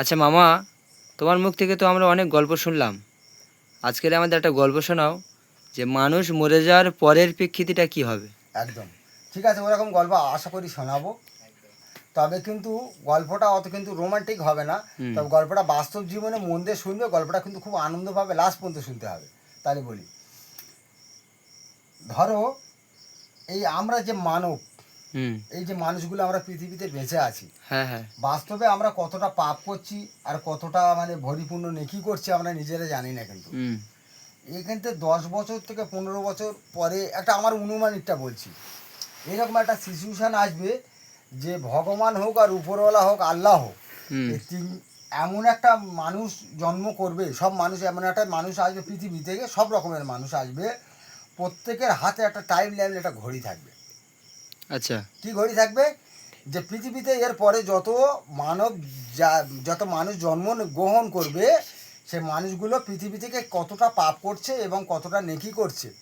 আচ্ছা মামা তোমার মুখ থেকে তো আমরা অনেক গল্প শুনলাম। আজকের আমাদের একটা গল্প শোনাও যে মানুষ মরে যাওয়ার পরের প্রেক্ষিতিটা কি হবে? একদম। ঠিক আছে ওরকম গল্প আশা করি শোনাবো। তবে কিন্তু গল্পটা অত কিন্তু রোমান্টিক হবে না। তবে গল্পটা বাস্তব জীবনে মন দিয়ে শুনবে গল্পটা কিন্তু খুব আনন্দ পাবে লাস্ট পর্যন্ত শুনতে হবে। তাহলে বলি। ধরো এই আমরা যে মানব এই যে মানুষগুলো আমরা পৃথিবীতে বেঁচে আছি হ্যাঁ হ্যাঁ। বাস্তবে আমরা কতটা পাপ করছি আর কতটা মানে ভরিপূর্ণ নেকি করছি আমরা নিজেরা জানি না কিন্তু। হুম। এখান থেকে দশ বছর থেকে পনেরো বছর পরে একটা আমার অনুমানিকটা বলছি এরকম একটা সিচুয়েশান আসবে যে ভগবান হোক আর উপরওয়ালা হোক আল্লাহ হোক তিন এমন একটা মানুষ জন্ম করবে সব মানুষ এমন একটা মানুষ আসবে পৃথিবী থেকে সব রকমের মানুষ আসবে প্রত্যেকের হাতে একটা টাইম লাইন একটা ঘড়ি থাকবে। আচ্ছা। কি ঘড়ি থাকবে যে পৃথিবীতে এর পরে যত মানব যা- যত মানুষ জন্ম গ্রহণ করবে সে মানুষগুলো পৃথিবী থেকে কতটা পাপ করছে এবং কতটা নেকি করছে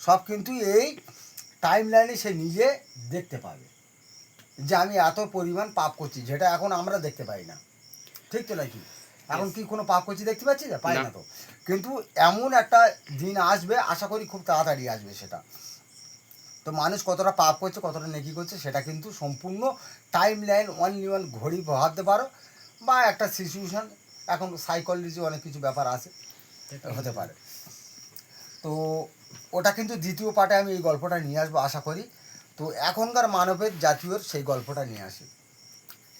সব কিন্তু এই টাইম লাইনে সে নিজে দেখতে পাবে যে আমি এত পরিমাণ পাপ করছি যেটা এখন আমরা দেখতে পাই না। ঠিক তো নাকি? এখন কি কোনো পাপ করছি দেখতে পাচ্ছি? না পাই না। না। তো। কিন্তু এমন একটা দিন আসবে আশা করি খুব তাড়াতাড়ি আসবে সেটা। তো মানুষ কতটা পাপ করছে কতটা নেকি করছে সেটা কিন্তু সম্পূর্ণ টাইম লাইন অনলি ওয়ান ঘড়ি ভাবতে পারো বা একটা সিচুয়েশন এখন সাইকোলজি অনেক কিছু ব্যাপার আছে হতে পারে। তো ওটা কিন্তু দ্বিতীয় পার্টে আমি এই গল্পটা নিয়ে আসব আশা করি। তো এখনকার মানবের জাতীয়র সেই গল্পটা নিয়ে আসি।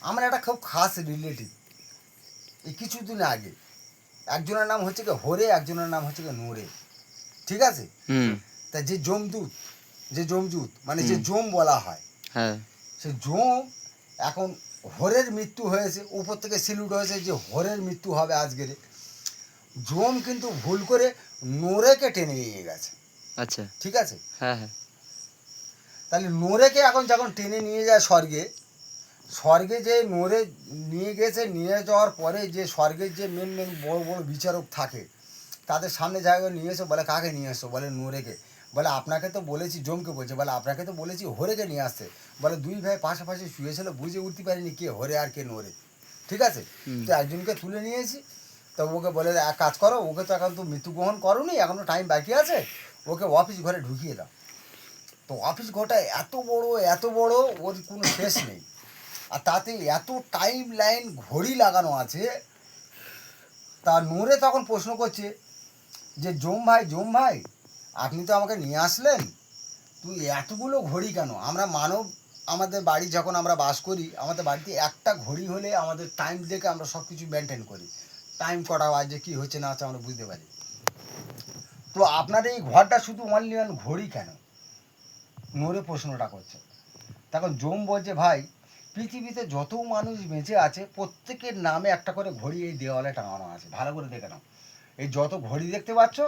আমার একটা খুব খাস রিলেটিভ এই কিছুদিন আগে একজনের নাম হচ্ছে কি হরে একজনের নাম হচ্ছে কি নোরে। ঠিক আছে? তা যে জমদূত যে জমজুত মানে যে জম বলা হয়। হ্যাঁ। সে জম এখন হরের মৃত্যু হয়েছে উপর থেকে সিলুট হয়েছে যে হরের মৃত্যু হবে আজকের জম কিন্তু ভুল করে নোরেকে টেনে নিয়ে গেছে। আচ্ছা। ঠিক আছে? হ্যাঁ হ্যাঁ। তাহলে নোরেকে এখন যখন টেনে নিয়ে যায় স্বর্গে স্বর্গে যে নোরে নিয়ে গেছে নিয়ে যাওয়ার পরে যে স্বর্গের যে মেন মেন বড় বড় বিচারক থাকে তাদের সামনে জায়গায় নিয়ে এসো বলে কাকে নিয়ে এসো? বলে নোরেকে। বলে আপনাকে তো বলেছি জমকে বলছে বলে আপনাকে তো বলেছি হরেকে নিয়ে আসতে। বলে দুই ভাই পাশাপাশি শুয়েছিল বুঝে উঠতে পারিনি কে হরে আর কে নোরে। ঠিক আছে? তো একজনকে তুলে নিয়েছি। তো ওকে বলে এক কাজ করো ওকে তো এখন তো মৃত্যুগ্রহণ করোনি এখনও টাইম বাকি আছে ওকে অফিস ঘরে ঢুকিয়ে দাও। তো অফিস ঘরটা এত বড় এত বড় ওর কোনো শেষ নেই। আর তাতে এত টাইম লাইন ঘড়ি লাগানো আছে তা নূরে তখন প্রশ্ন করছে যে জম ভাই জম ভাই আপনি তো আমাকে নিয়ে আসলেন? তুই এতগুলো ঘড়ি কেন? আমরা মানব, আমাদের বাড়ি যখন আমরা বাস করি, আমাদের বাড়িতে একটা ঘড়ি হলে আমাদের টাইম দেখে আমরা সব কিছু মেনটেন করি। টাইম কটা বাজে কী হচ্ছে না হচ্ছে আমরা বুঝতে পারি। তো আপনার এই ঘরটা শুধু অনলি ওয়ান ঘড়ি কেন? নোরে প্রশ্নটা করছে। তখন জম বলছে, ভাই, পৃথিবীতে যত মানুষ বেঁচে আছে, প্রত্যেকের নামে একটা করে ঘড়ি এই দেওয়ালে টাঙানো আছে। ভালো করে দেখে নাও। এই যত ঘড়ি দেখতে পাচ্ছ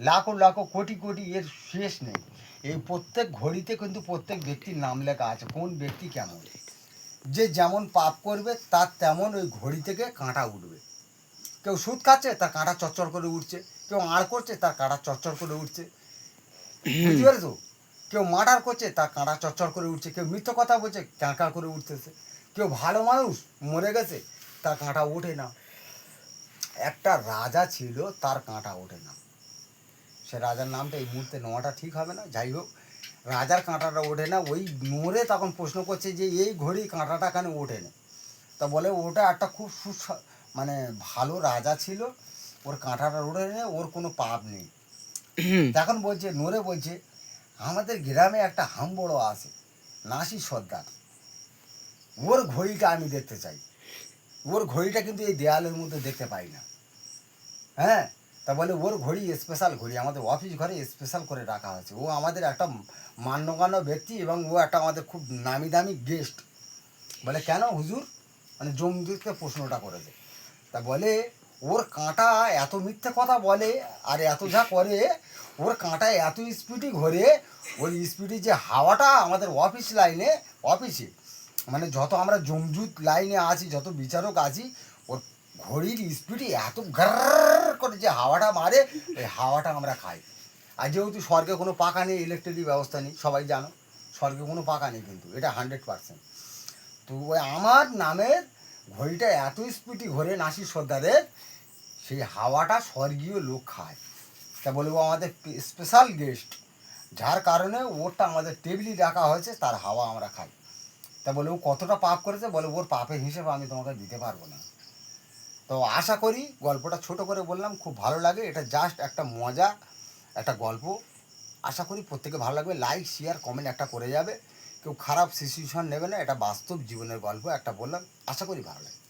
লাখো লাখো, কোটি কোটি এর শেষ নেই। এই প্রত্যেক ঘড়িতে কিন্তু প্রত্যেক ব্যক্তির নাম লেখা আছে, কোন ব্যক্তি কেমন। যে যেমন পাপ করবে, তার তেমন ওই ঘড়ি থেকে কাঁটা উঠবে। কেউ সুদ খাচ্ছে, তার কাঁটা চচ্চর করে উঠছে। কেউ আড় করছে, তার কাঁটা চচ্চর করে উঠছে। বুঝতে পেরেছ? কেউ মার্ডার করছে, তার কাঁটা চচ্চর করে উঠছে। কেউ মিথ্য কথা বলছে কাঁকা করে উঠতেছে। কেউ ভালো মানুষ, মরে গেছে, তার কাঁটা ওঠে না। একটা রাজা ছিল, তার কাঁটা ওঠে না। সে রাজার নামটা এই মুহূর্তে নেওয়াটা ঠিক হবে না। যাই হোক রাজার কাঁটাটা ওঠে না ওই নোরে তখন প্রশ্ন করছে যে এই ঘড়ি কাঁটাটা কেন ওঠে না তা বলে ওটা একটা খুব সুস্বা মানে ভালো রাজা ছিল ওর কাঁটাটা ওঠে না ওর কোনো পাপ নেই। তখন বলছে নোরে বলছে আমাদের গ্রামে একটা হাম বড় আছে নাসি সর্দার। ওর ঘড়িটা আমি দেখতে চাই। ওর ঘড়িটা কিন্তু এই দেয়ালের মধ্যে দেখতে পাই না। হ্যাঁ তা বলে, ওর ঘড়ি স্পেশাল ঘড়ি, আমাদের অফিস ঘরে স্পেশাল করে রাখা হয়েছে ও আমাদের একটা মান্যগণ্য ব্যক্তি এবং ও একটা আমাদের খুব নামি দামি গেস্ট বলে, কেন হুজুর? মানে জমদুরকে প্রশ্নটা করেছে। তা বলে, ওর কাঁটা এত মিথ্যে কথা বলে আর এত যা করে, ওর কাঁটা এত স্পিডই ঘোরে, ওর স্পিডে যে হাওয়াটা আমাদের অফিস লাইনে অফিসে মানে যত আমরা জমজুত লাইনে আছি, যত বিচারক আছি, ওর ঘড়ির স্পিডে এত গার করে যে হাওয়াটা মারে ওই হাওয়াটা আমরা খাই। আর যেহেতু স্বর্গে কোনো পাকা নেই ইলেকট্রিক ব্যবস্থা নেই, সবাই জানো, স্বর্গে কোনো পাকা নেই কিন্তু, এটা হান্ড্রেড পার্সেন্ট তো ওই আমার নামের ঘড়িটা এত স্পিডি ঘোরে নাসির সর্দারের, সেই হাওয়াটা স্বর্গীয় লোক খায়। তা বলব আমাদের স্পেশাল গেস্ট যার কারণে ওরটা আমাদের টেবিলই রাখা হয়েছে, তার হাওয়া আমরা খাই। তা বলে ও কতটা পাপ করেছে? বলে ওর পাপের হিসেবে আমি তোমাকে দিতে পারব না। তো আশা করি গল্পটা ছোট করে বললাম, খুব ভালো লাগে। এটা জাস্ট একটা মজা, একটা গল্প। আশা করি প্রত্যেকে ভালো লাগবে। লাইক শেয়ার কমেন্ট একটা করে যাবে। কেউ খারাপ সিচুয়েশন নেবে না, এটা বাস্তব জীবনের গল্প একটা বললাম। আশা করি ভালো লাগবে।